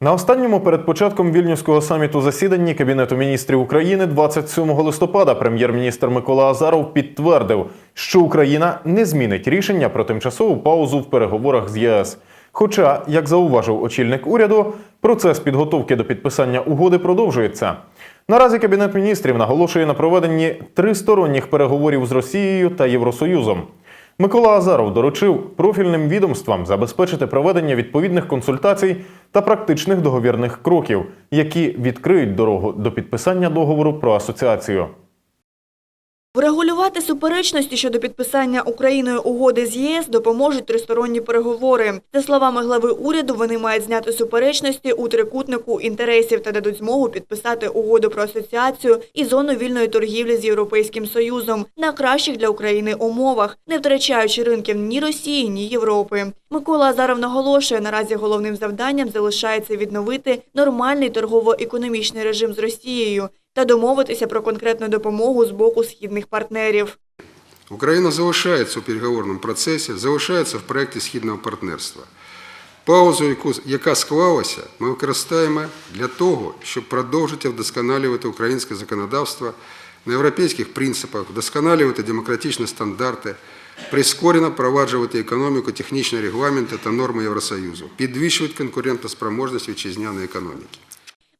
На останньому перед початком вільнюського саміту засіданні Кабінету міністрів України 27 листопада прем'єр-міністр Микола Азаров підтвердив, що Україна не змінить рішення про тимчасову паузу в переговорах з ЄС. Хоча, як зауважив очільник уряду, процес підготовки до підписання угоди продовжується. Наразі Кабінет міністрів наголошує на проведенні тристоронніх переговорів з Росією та Євросоюзом. Микола Азаров доручив профільним відомствам забезпечити проведення відповідних консультацій та практичних договірних кроків, які відкриють дорогу до підписання договору про асоціацію. Врегулювати суперечності щодо підписання Україною угоди з ЄС допоможуть тристоронні переговори. За словами глави уряду, вони мають зняти суперечності у трикутнику інтересів та дадуть змогу підписати угоду про асоціацію і зону вільної торгівлі з Європейським Союзом на кращих для України умовах, не втрачаючи ринків ні Росії, ні Європи. Микола Азаров наголошує, наразі головним завданням залишається відновити нормальний торгово-економічний режим з Росією та домовитися про конкретну допомогу з боку східних партнерів. Україна залишається у переговорному процесі, залишається в проєкті східного партнерства. Паузу, яка склалася, ми використаємо для того, щоб продовжити вдосконалювати українське законодавство на європейських принципах, вдосконалювати демократичні стандарти, прискорено впроваджувати економіку, технічні регламенти та норми Євросоюзу, підвищувати конкурентоспроможність вітчизняної економіки.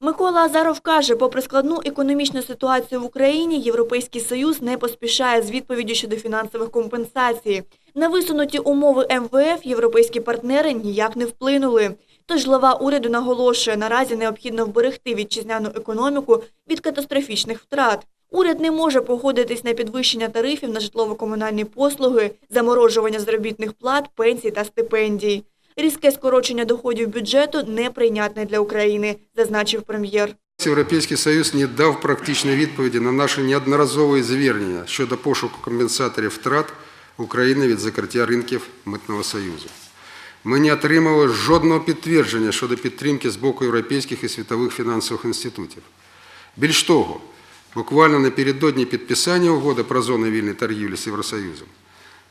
Микола Азаров каже, попри складну економічну ситуацію в Україні, Європейський Союз не поспішає з відповіддю щодо фінансових компенсацій. На висунуті умови МВФ європейські партнери ніяк не вплинули. Тож глава уряду наголошує, наразі необхідно вберегти вітчизняну економіку від катастрофічних втрат. Уряд не може погодитись на підвищення тарифів на житлово-комунальні послуги, заморожування заробітних плат, пенсій та стипендій. Різке скорочення доходів бюджету неприйнятне для України, зазначив прем'єр. Європейський Союз не дав практичної відповіді на наші неодноразові звернення щодо пошуку компенсаторів втрат України від закриття ринків Митного Союзу. Ми не отримали жодного підтвердження щодо підтримки з боку європейських і світових фінансових інститутів. Більш того, буквально напередодні підписання угоди про зону вільної торгівлі з Євросоюзом,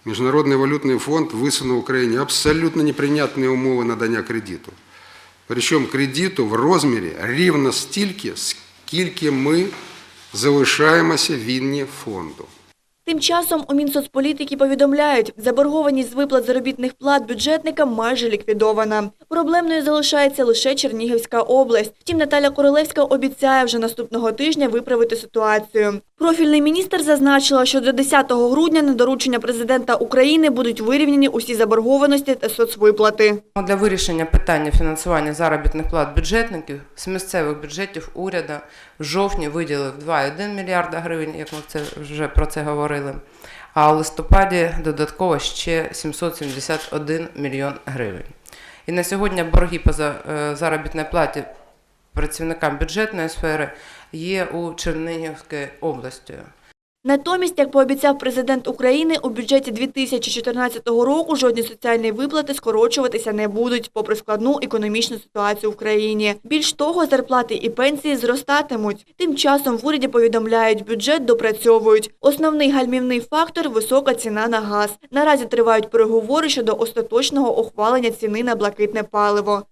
Міжнародний валютний фонд висунув Україні абсолютно неприйнятні умови надання кредиту. Причому кредиту в розмірі рівно стільки, скільки ми залишаємося вільні фонду. Тим часом у Мінсоцполітики повідомляють, заборгованість з виплат заробітних плат бюджетникам майже ліквідована. Проблемною залишається лише Чернігівська область. Втім, Наталя Королевська обіцяє вже наступного тижня виправити ситуацію. Профільний міністр зазначила, що до 10 грудня на доручення президента України будуть вирівняні усі заборгованості та соцвиплати. Для вирішення питання фінансування заробітних плат бюджетників з місцевих бюджетів уряду в жовтні виділив 2,1 мільярда гривень, як ми це вже про це говорили. А у листопаді додатково ще 771 мільйон гривень. І на сьогодні борги по е, заробітній платі працівникам бюджетної сфери є у Чернігівській області. Натомість, як пообіцяв президент України, у бюджеті 2014 року жодні соціальні виплати скорочуватися не будуть, попри складну економічну ситуацію в країні. Більш того, зарплати і пенсії зростатимуть. Тим часом в уряді повідомляють, бюджет допрацьовують. Основний гальмівний фактор – висока ціна на газ. Наразі тривають переговори щодо остаточного ухвалення ціни на блакитне паливо.